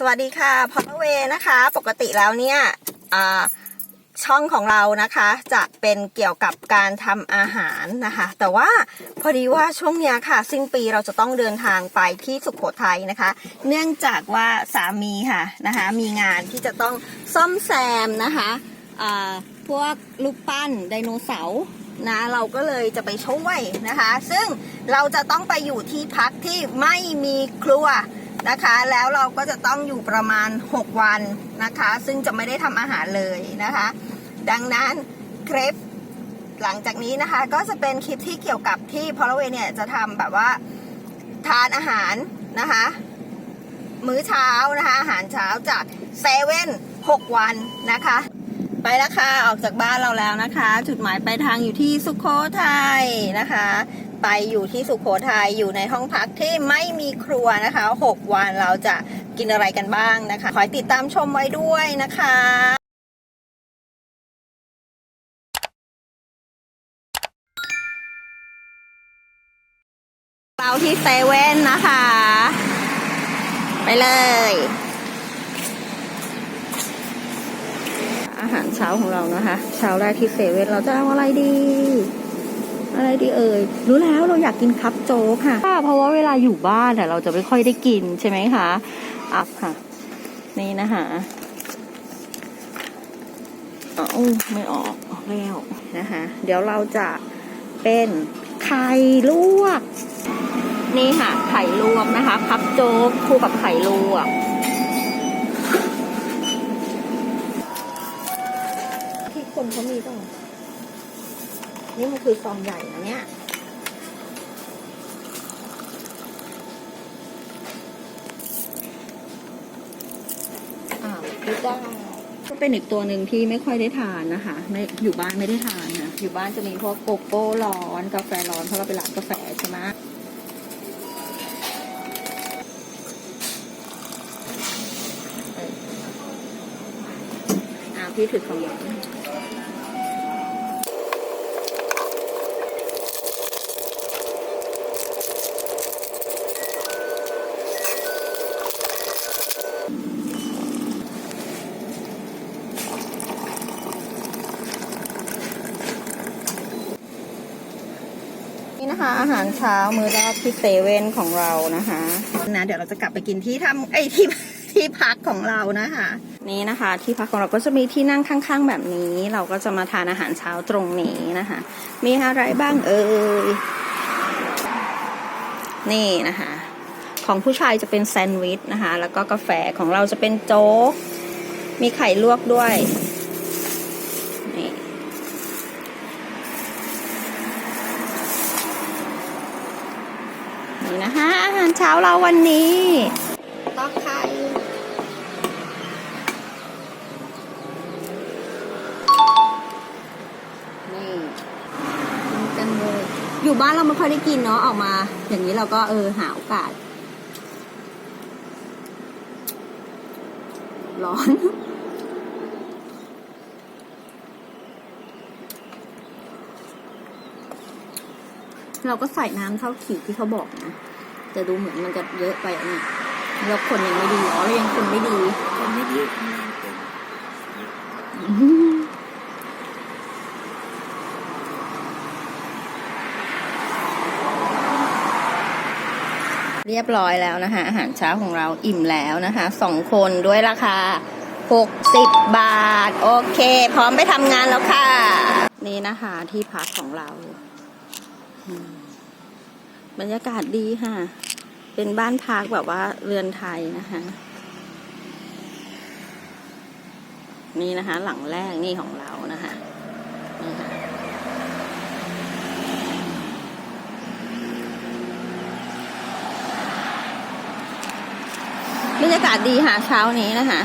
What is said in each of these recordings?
สวัสดีค่ะพอลเวนะคะ ปกติแล้วเนี่ยช่องของเรานะคะจะเป็นเกี่ยวกับการทำอาหารนะคะ แต่ว่าพอดีว่าช่วงเนี้ยค่ะ สิ้นปีเราจะต้องเดินทางไปที่สุขโขทัยนะคะ เนื่องจากว่าสามีค่ะนะคะ มีงานที่จะต้องซ่อมแซมนะคะพวกรูปปั้นไดโนเสาร์นะเราก็เลยจะไปช่วยนะคะ ซึ่งเราจะต้องไปอยู่ที่พักที่ไม่มีครัว นะคะ แล้วเราก็จะต้องอยู่ประมาณ 6 วันนะคะ ซึ่งจะไม่ได้ทำอาหารเลยนะคะ ดังนั้นเครปหลังจากนี้นะคะก็จะเป็นคลิปที่เกี่ยวกับที่พอลเวเนี่ยจะทำแบบว่าทานอาหารนะคะ มื้อเช้านะคะ อาหารเช้าจากเซเว่น6วันนะคะ ไปแล้วค่ะ ออกจากบ้านเราแล้วนะคะ จุดหมายปลายทางอยู่ที่สุขโขทัยนะคะ ไปอยู่ที่สุขโขทัยอยู่ในห้องพักที่ไม่มีครัวนะคะ 6 วันเราจะกินอะไรกันบ้างนะคะคอยติดตามชมไว้ด้วยนะคะเราที่เซเว่นนะคะ ไปเลย อาหารเช้าของเรานะคะ เช้าแรกที่เซเว่นเราจะเอาอะไรดี อะไรดีเอ่ยรู้แล้วเราอยากกินคัพโจ๊กค่ะ เพราะว่าเวลาอยู่บ้านแต่เราจะไม่ค่อยได้กินใช่ไหมคะอัพค่ะ นี่นะคะอ๋อไม่ออกออกแล้วนะคะ เดี๋ยวเราจะเป็นไข่ลวก นี่ค่ะ ไข่ลวกนะคะคัพโจ๊กคู่กับไข่ลวกที่คนเขามีต้อง นี่มันคือซองใหญ่นะเนี่ยอ้าวพิซซ่าก็เป็นอีกตัวหนึ่งที่ไม่ค่อยได้ทานนะคะไม่อยู่บ้านไม่ได้ทานนะอยู่บ้านจะมีพวกโกโก้ร้อนกาแฟร้อนเพราะเราเป็นร้านกาแฟใช่ไหมเอออ่าพี่ถือของหวาน นะคะ อาหารเช้ามื้อแรกที่เซเว่นของเรานะคะนะเดี๋ยวเราจะกลับไปกินที่ทำไอ้ที่ที่พักของเรานะคะ นี่นะคะ ที่พักของเราก็จะมีที่นั่งข้างๆแบบนี้ เราก็จะมาทานอาหารเช้าตรงนี้นะคะ มีอะไรบ้างเอ่ยนี่นะคะ ของผู้ชายจะเป็นแซนด์วิชนะคะ แล้วก็กาแฟของเราจะเป็นโจ๊กมีไข่ลวกด้วย นี่นะคะอาหารเช้าเราวันนี้ตอกไข่นี่กินกันเลยอยู่บ้านเราไม่ค่อยได้กินเนาะออกมา อย่างนี้เราก็เออหาโอกาสร้อน เราก็ใส่น้ำเท่าขีดที่เขาบอกนะแต่ดูเหมือนมันจะเยอะไปอะนี่แล้วคนยังไม่ดีอ๋อเรายังคนไม่ดีคนไม่ดีเรียบร้อยแล้วนะคะ อาหารเช้าของเราอิ่มแล้วนะคะสองคนด้วยราคา 60 บาท โอเค พร้อมไปทำงานแล้วค่ะ นี่นะคะที่พักของเรา บรรยากาศดีค่ะ เป็นบ้านพักแบบว่าเรือนไทยนะคะ นี่นะคะ หลังแรกนี่ของเรานะคะนี่ค่ะบรรยากาศดีค่ะเช้านี้นะคะ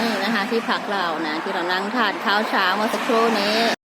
นี่นะคะที่พักเรานะ ที่เรานั่งทานข้าวเช้าเมื่อสักครู่นี้